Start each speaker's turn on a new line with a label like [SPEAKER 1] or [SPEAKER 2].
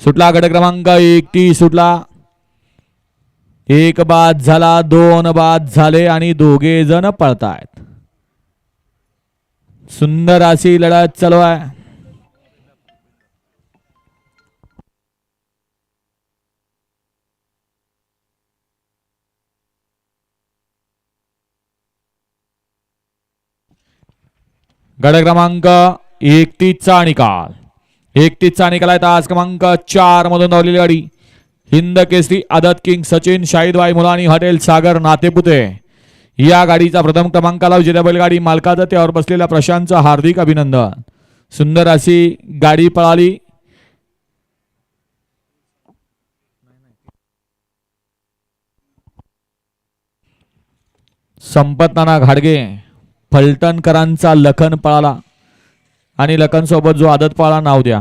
[SPEAKER 1] सुटला गट क्रमांक एक ती सुटला. एक बाद झाला दोन बाद झाले आणि दोघे जण पळतायत. सुंदर अशी लढत चालू आहे. गड क्रमांक एकतीसचा निकाल. एकतीसचा निकाल आहे तास क्रमांक चार मधून धावलेली गाडी. हिंद केसरी आदत किंग सचिन शाहिदबाई मुलानी हॉटेल सागर नातेपुते. या गाडीचा प्रथम क्रमांकाला विजेत्या बैलगाडी मालकाचं त्यावर बसलेल्या प्रशांतचं हार्दिक अभिनंदन. सुंदर अशी गाडी पळाली. संपत नाना घाडगे फलटणकरांचा लखन पळाला. आणि लखनसोबत जो आदत पाळा नाव द्या.